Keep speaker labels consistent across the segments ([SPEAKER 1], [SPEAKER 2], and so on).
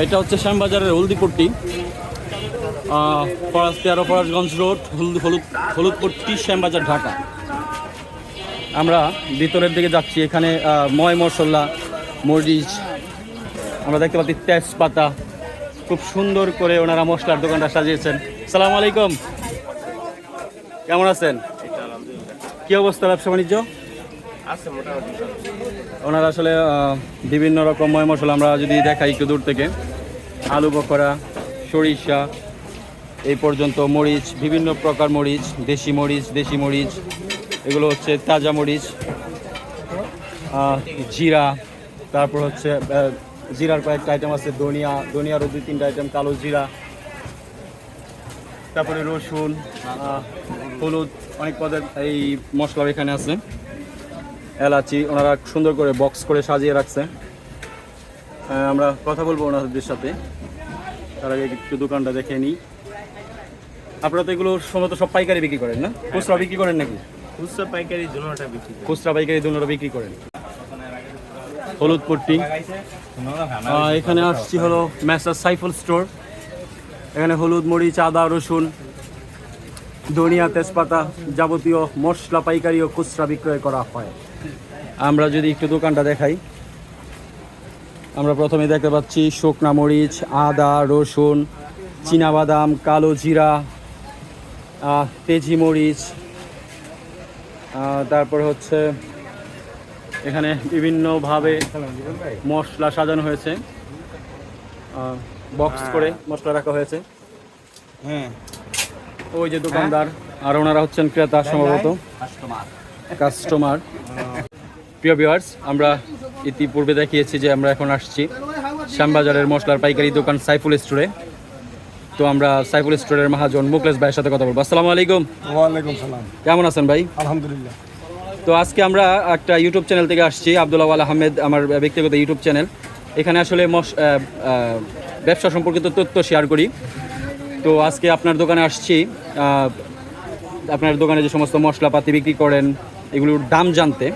[SPEAKER 1] এটা হচ্ছে শ্যামবাজারের হলদিপট্টি। ফরাজ তেরো ফরাজগঞ্জ রোড, হলুদ হলুদ, হলুদপট্টি, শ্যামবাজার, ঢাকা। আমরা ভিতরের দিকে যাচ্ছি, এখানে ময় মশলা মরিচ, আমরা দেখতে পাচ্ছি তেজপাতা। খুব সুন্দর করে ওনারা মশলার দোকানটা সাজিয়েছেন। সালাম আলাইকুম। কেমন আছেন? কি অবস্থা ব্যবসা বাণিজ্য ওনারা আসলে বিভিন্ন রকম ময় মশলা আমরা যদি দেখাই একটু দূর থেকে। আলু বকরা সরিষা, এই পর্যন্ত মরিচ, বিভিন্ন প্রকার মরিচ, দেশি মরিচ দেশি মরিচ, এগুলো হচ্ছে তাজা মরিচ জিরা, তারপর হচ্ছে জিরার কয়েকটা আইটেম আছে, ধনিয়া, ধনিয়ারও দুই তিনটা আইটেম কালো জিরা, তারপরে রসুন হলুদ, অনেক পদের এই মশলা এখানে আছে। এলাচি ওনারা সুন্দর করে বক্স করে সাজিয়ে রাখছে। আমরা কথা বলব ওনাদের সাথে। তার আগে একটু দোকানটা দেখে নিই। আপনারা তো এগুলো সম্ভবত সব পাইকারি বিক্রি করেন না? খুচরা বিক্রি করেন নাকি?
[SPEAKER 2] খুচরা পাইকারি দুটোটা বিক্রি
[SPEAKER 1] খুচরা পাইকারি দুটো বিক্রি করেন। হলুদ পট্টি। এখানে আসছি হলো ম্যাসার সাইফুল স্টোর। এখানে হলুদ মরিচ আদা রসুন। ধনিয়া তেজপাতা যাবতীয় মশলা পাইকারি ও খুচরা বিক্রয় করা হয়। আমরা যদি একটু দোকানটা দেখাই। আমরা প্রথমে দেখতে পাচ্ছি শুকনা মরিচ আদা রসুন বাদাম কালো জিরা তেজি মরিচ তারপর হচ্ছে এখানে বিভিন্নভাবে মশলা সাজানো হয়েছে। বক্স করে মশলা রাখা হয়েছে।
[SPEAKER 2] হ্যাঁ।
[SPEAKER 1] ওই যে দোকানদার আর ওনারা হচ্ছেন ক্রেতা সম্ভবত। কাস্টমার প্রিয় ভিউয়ার্স আমরা ইতিপূর্বে দেখিয়েছি যে আমরা এখন আসছি শ্যামবাজারের মশলার পাইকারি দোকান সাইফুল স্টোরে। তো আমরা সাইফুল স্টোরের মহাজন মুকলেশ ভাইয়ের সাথে কথা বলব। আসসালামু আলাইকুম।
[SPEAKER 3] ওয়ালাইকুম সালাম।
[SPEAKER 1] কেমন আছেন ভাই?
[SPEAKER 3] আলহামদুলিল্লাহ।
[SPEAKER 1] তো আজকে আমরা একটা ইউটিউব চ্যানেল থেকে আসছি আব্দুল্লাহ ওয়াল আহমেদ আমার ব্যক্তিগত ইউটিউব চ্যানেল এখানে আসলে ব্যবসা সম্পর্কিত তথ্য শেয়ার করি। তো আজকে আপনার দোকানে আসছি আপনার দোকানে যে সমস্ত মশলাপাতি বিক্রি করেন এগুলোর দাম জানতে।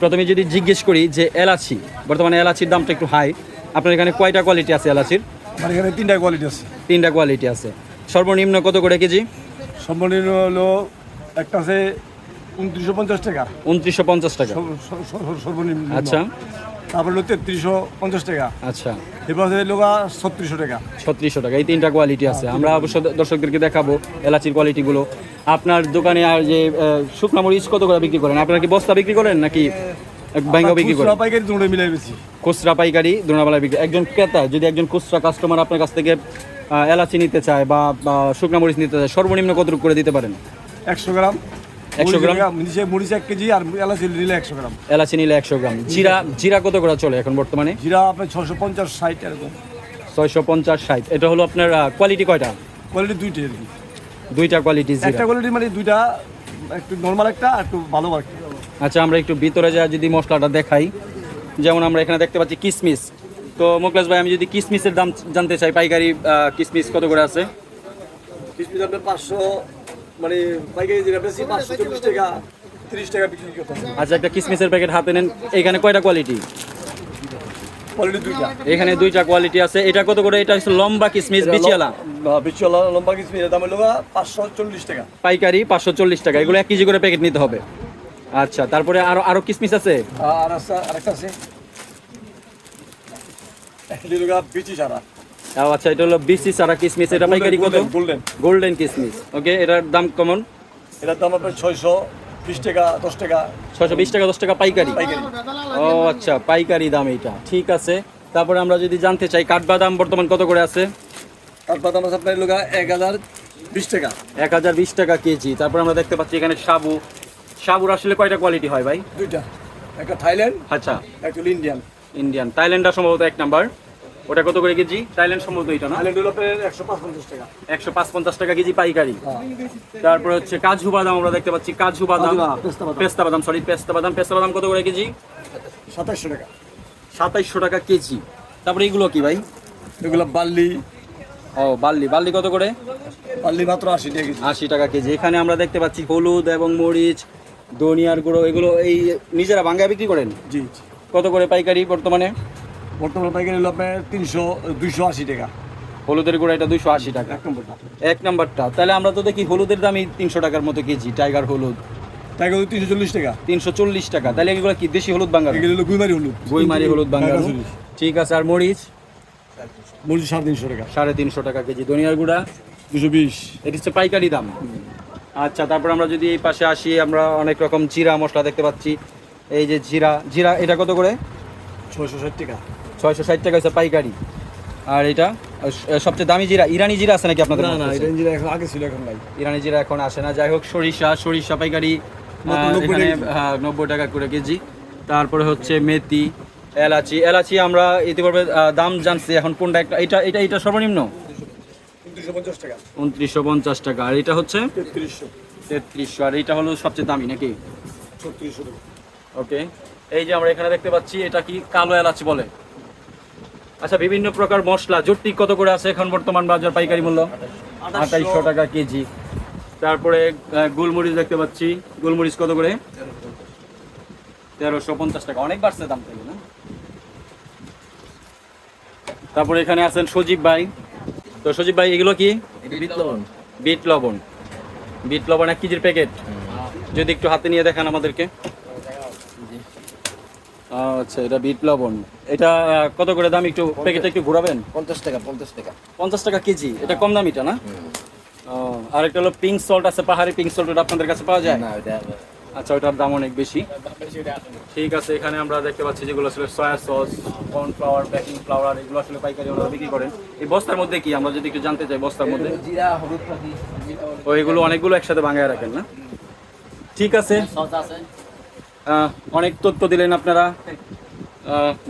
[SPEAKER 1] প্রথমে যদি জিজ্ঞেস করি যে এলাচি বর্তমানে এলাচির দামটা একটু হাই। আপনার এখানে কয়টা কোয়ালিটি আছে এলাচির?
[SPEAKER 3] আমার এখানে তিনটা কোয়ালিটি আছে।
[SPEAKER 1] তিনটা কোয়ালিটি আছে। সর্বনিম্ন কত করে কেজি?
[SPEAKER 3] সর্বনিম্ন হলো একটা আছে উনত্রিশশো পঞ্চাশ টাকা।
[SPEAKER 1] উনত্রিশশো পঞ্চাশ টাকা।
[SPEAKER 3] সর্ব- সর্ব- সর্ব- সর্বনিম্ন।
[SPEAKER 1] আচ্ছা।
[SPEAKER 3] তারপর হলো তেত্রিশশো পঞ্চাশ টাকা।
[SPEAKER 1] আচ্ছা।
[SPEAKER 3] আছে লোকা ছত্রিশশো টাকা।
[SPEAKER 1] ছত্রিশশো টাকা এই তিনটা কোয়ালিটি আছে। আমরা অবশ্য দর্শকদেরকে দেখাবো এলাচির কোয়ালিটিগুলো আপনার দোকানে আর যে শুকনা মরিচ কত করে বিক্রি করেন? আপনারা কি বস্তা বিক্রি করেন নাকি ব্যাঙ্গা বিক্রি করেন?
[SPEAKER 3] পাইকারি দুটো মিলাই বেশি
[SPEAKER 1] খুচরা পাইকারি দুনাবেলা বিক্রি একজন ক্রেতা যদি একজন খুচরা কাস্টমার আপনার কাছ থেকে এলাচি নিতে চায় বা বা শুকনা মরিচ নিতে চায় সর্বনিম্ন কতটুকু করে দিতে পারেন?
[SPEAKER 3] একশো গ্রাম।
[SPEAKER 1] 100 গ্রাম?
[SPEAKER 3] নিচে মরিচ এক কেজি আর এলাচি নিলে একশো গ্রাম।
[SPEAKER 1] এলাচি নিলে একশো গ্রাম। জিরা জিরা কত করে চলে এখন বর্তমানে?
[SPEAKER 3] জিরা আপনার ছশো পঞ্চাশ ষাট এরকম।
[SPEAKER 1] ছয়শো পঞ্চাশ ষাট। এটা হলো আপনার কোয়ালিটি কয়টা?
[SPEAKER 3] কোয়ালিটি দুইটাই আর কি
[SPEAKER 1] দুইটা কোয়ালিটি
[SPEAKER 3] একটা কোয়ালিটি মানে দুইটা একটু নর্মাল একটা আর একটু ভালো একটা
[SPEAKER 1] আচ্ছা আমরা একটু ভিতরে যা যদি মশলাটা দেখাই যেমন আমরা এখানে দেখতে পাচ্ছি কিসমিস। তো মোকলেশ ভাই আমি যদি কিসমিসের দাম জানতে চাই পাইকারি কিসমিস কত করে আছে?
[SPEAKER 3] কিসমিস আপনার পাঁচশো মানে পাইকারি যেটা বেশি পাঁচশো চল্লিশ টাকা তিরিশ টাকা বিক্রি করতে
[SPEAKER 1] আচ্ছা একটা কিসমিসের প্যাকেট হাতে নেন এখানে কয়টা কোয়ালিটি
[SPEAKER 3] কোয়ালিটি দুইটা।
[SPEAKER 1] এখানে দুইটা কোয়ালিটি আছে। এটা কত করে? এটা হচ্ছে লম্বা কিসমিস বিচিয়ালা
[SPEAKER 3] বিচলা লম্বা কিসমিসের দাম হলো পাঁচশো চল্লিশ টাকা।
[SPEAKER 1] পাইকারি পাঁচশো চল্লিশ টাকা। এগুলো এক কেজি করে প্যাকেট নিতে হবে। আচ্ছা তারপরে আরও আরও কিসমিস আছে?
[SPEAKER 3] আর আছে আরেকটা আছে। লিলুগা বিচি সারা
[SPEAKER 1] ও আচ্ছা এটা হলো বিসি সারা কিসমিস এটা পাইকারি কত?
[SPEAKER 3] গোল্ডেন
[SPEAKER 1] গোল্ডেন কিসমিস। ওকে এটার দাম কেমন?
[SPEAKER 3] এটার দাম আপনার ছয়শো বিশ টাকা দশ টাকা।
[SPEAKER 1] ছয়শো বিশ টাকা দশ টাকা পাইকারি? ও আচ্ছা পাইকারি দাম এইটা। ঠিক আছে তারপরে আমরা যদি জানতে চাই কাঠবাদাম বর্তমান কত করে আছে?
[SPEAKER 3] তারপর দাম আছে আপনার লিলুগা এক হাজার বিশ টাকা।
[SPEAKER 1] এক হাজার বিশ টাকা কেজি। তারপর আমরা দেখতে পাচ্ছি এখানে সাবু। সাবুর আসলে কয়টা কোয়ালিটি হয় ভাই?
[SPEAKER 3] দুইটা। একটা থাইল্যান্ড
[SPEAKER 1] আচ্ছা।
[SPEAKER 3] একটা ইন্ডিয়ান।
[SPEAKER 1] ইন্ডিয়ান। থাইল্যান্ডটা সম্ভবত এক নাম্বার। ওটা কত করে কেজি? থাইল্যান্ড সম্ভবত এটা না?
[SPEAKER 3] থাইল্যান্ড হলো আপনার একশো পঞ্চাশ টাকা।
[SPEAKER 1] একশো পঞ্চাশ টাকা কেজি পাইকারি। তারপর হচ্ছে কাজু বাদাম আমরা দেখতে পাচ্ছি কাজু বাদাম।
[SPEAKER 3] পেস্তা বাদাম।
[SPEAKER 1] সরি পেস্তা বাদাম। পেস্তা বাদাম কত করে কেজি?
[SPEAKER 3] সাতাশশো টাকা।
[SPEAKER 1] সাতাইশশো টাকা কেজি। তারপরে এগুলো কি ভাই?
[SPEAKER 3] এগুলো বার্লি।
[SPEAKER 1] ও বাল্লি বাল্লি কত করে?
[SPEAKER 3] বার্লি মাত্র আশি টাকা কেজি।
[SPEAKER 1] আশি টাকা কেজি। এখানে আমরা দেখতে পাচ্ছি হলুদ এবং মরিচ ধনিয়ার গুঁড়ো এগুলো এই নিজেরা বাঙ্গায় বিক্রি করেন?
[SPEAKER 3] জি।
[SPEAKER 1] কত করে পাইকারি বর্তমানে?
[SPEAKER 3] বর্তমানে পাইকারি হলো আপনার তিনশো দুইশো আশি টাকা।
[SPEAKER 1] হলুদের গুঁড়া এটা দুইশো আশি টাকা।
[SPEAKER 3] এক নম্বরটা।
[SPEAKER 1] এক নম্বরটা। তাহলে আমরা তো দেখি হলুদের দামই তিনশো টাকার মতো কেজি টাইগার হলুদ।
[SPEAKER 3] টাকা হলো তিনশো চল্লিশ টাকা।
[SPEAKER 1] তিনশো চল্লিশ টাকা। তাহলে এগুলো কি দেশি হলুদ বাঙ্গাল?
[SPEAKER 3] এগুলো হলো গুইমারি হলুদ।
[SPEAKER 1] বইমারি হলুদ বাঙ্গাল। ঠিক আছে আর মরিচ?
[SPEAKER 3] মরিচ সাড়ে তিনশো টাকা।
[SPEAKER 1] সাড়ে তিনশো টাকা কেজি। ধনিয়ার গুঁড়া?
[SPEAKER 3] দুশো বিশ।
[SPEAKER 1] এটি হচ্ছে পাইকারি দাম। আচ্ছা তারপর আমরা যদি এই পাশে আসি আমরা অনেক রকম জিরা মশলা দেখতে পাচ্ছি। এই যে জিরা জিরা এটা কত করে?
[SPEAKER 3] ছয়শো ষাট টাকা।
[SPEAKER 1] ছয়শো ষাট টাকা হচ্ছে পাইকারি। আর এটা সবচেয়ে দামি জিরা ইরানি জিরা আছে নাকি আপনাদের
[SPEAKER 3] না না
[SPEAKER 1] কাছে?
[SPEAKER 3] এটা এখন আগে ছিল এখন নাই।
[SPEAKER 1] ইরানি জিরা এখন আসে না। যাই হোক সরিষা সরিষা পাইকারি
[SPEAKER 3] মাত্র
[SPEAKER 1] আহ,
[SPEAKER 3] 90
[SPEAKER 1] এখানে
[SPEAKER 3] টাকা। কেজি।
[SPEAKER 1] হ্যাঁ, নব্বই টাকা করে কেজি। তারপরে হচ্ছে মেথি এলাচি। এলাচি আমরা ইতিপূর্বে দাম জানছি এখন কোনটা একটা এটা এটা এটা সর্বনিম্ন?
[SPEAKER 3] টাকা।
[SPEAKER 1] উনত্রিশশো পঞ্চাশ টাকা। আর এটা হচ্ছে?
[SPEAKER 3] তেত্রিশশো।
[SPEAKER 1] আর এটা হলো সবচেয়ে দামি নাকি? ওকে। এই যে আমরা এখানে দেখতে পাচ্ছি এটা কি কালো এলাচ বলে? আচ্ছা বিভিন্ন প্রকার মশলা জটিক কত করে আছে এখন বর্তমান বাজার পাইকারি মূল্য? আঠাইশশো টাকা কেজি। তারপরে গোলমরিচ দেখতে পাচ্ছি। গোলমরিচ কত করে? তেরোশো পঞ্চাশ টাকা। অনেক বাড়ছে দাম থেকে না? তারপরে এখানে আছেন সজীব ভাই। তো সজীব ভাই এগুলো কি? বিট লবণ। বিট লবণ এক কেজির প্যাকেট। যদি একটু হাতে নিয়ে দেখান আমাদেরকে। আচ্ছা এটা বিট লবণ। এটা কত করে দাম একটু প্যাকেটটা একটু ঘোরাবেন?
[SPEAKER 2] পঞ্চাশ টাকা পঞ্চাশ টাকা।
[SPEAKER 1] পঞ্চাশ টাকা কেজি এটা কম দামিটা না? আর একটা হলো পিঙ্ক সল্ট আছে পাহাড়ি পিঙ্ক সল্ট ওটা আপনাদের কাছে পাওয়া যায়?
[SPEAKER 2] না
[SPEAKER 1] আচ্ছা ওটার দাম অনেক বেশি। ঠিক আছে এখানে আমরা দেখতে পাচ্ছি যেগুলো আসলে soya sauce cornflour baking flour এগুলো আসলে পাইকারি ওনারা বিক্রি করেন। এই বস্তার মধ্যে কি? আমরা যদি একটু জানতে চাই বস্তার মধ্যে।
[SPEAKER 2] জিরা হলুদ
[SPEAKER 1] ও এগুলো অনেকগুলো একসাথে বাঙায় রাখেন না? ঠিক আছে।
[SPEAKER 2] সস আছে।
[SPEAKER 1] অনেক তথ্য দিলেন আপনারা।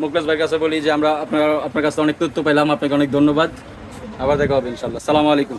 [SPEAKER 1] মুকলাস ভাইয়ের কাছে বলি যে আমরা আপনার আপনার কাছে অনেক তথ্য পেলাম আপনাকে অনেক ধন্যবাদ। আবার দেখা হবে ইনশাল্লাহ সালামু আলাইকুম।